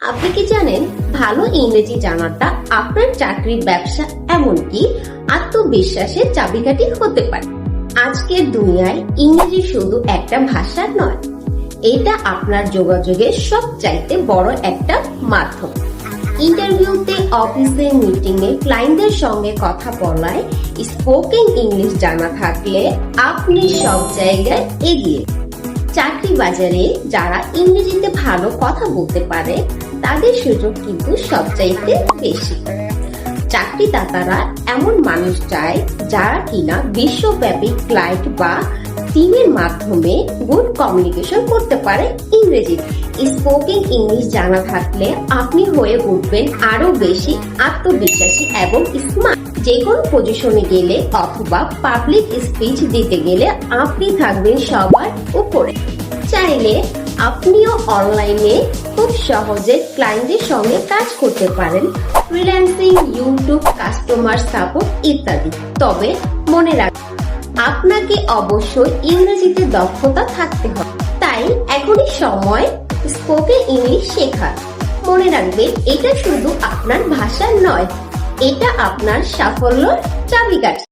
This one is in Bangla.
আপনি কি জানেন ভালো ইংরেজি জানাটা আপনার চাকরির ব্যবসা এমনকি আত্মবিশ্বাসের চাবিকাঠি হতে পারে? আজকের দুনিয়ায় ইংরেজি শুধু একটা ভাষা নয়, এটা আপনার যোগাযোগের সবচাইতে বড় একটা মাধ্যম। ইন্টারভিউতে, অফিসে মিটিং এ ক্লায়েন্টদের সঙ্গে কথা বলায় স্পোকেন ইংলিশ জানা থাকলে আপনি সব জায়গায় এগিয়ে চাকরি বাজারে যারা ইংরেজিতে ভালো কথা বলতে পারে, তাদের সুযোগ কিন্তু সবচাইতে বেশি। চাকরিদাতারা এমন মানুষ চায় যারা কিনা বিশ্বব্যাপী ক্লায়েন্ট বা টিমের মাধ্যমে গুড কমিউনিকেশন করতে পারে ইংরেজি স্পোকেন ইংলিশ জানা থাকলে আপনি হয়ে উঠবেন আরও বেশি আত্মবিশ্বাসী এবং স্মার্ট যে কোনো পজিশনে গেলে অথবা পাবলিক স্পিচ দিতে গেলে আপনি থাকবেন সবার উপরে। চাইলে আপনিও অনলাইনে খুব সহজে ক্লায়েন্টদের সঙ্গে কাজ করতে পারেন ফ্রিল্যান্সিং ইউটিউব কাস্টমার সাপোর্ট ইত্যাদি। তবে মনে রাখ, আপনাকে অবশ্যই ইংরেজিতে দক্ষতা থাকতে হবে। তাই এখনই সময় স্পোকেন ইংলিশ শেখা মনে রাখবেন এটা শুধু আপনার ভাষা নয় এটা আপনার সাফল্য চাবিকাঠি।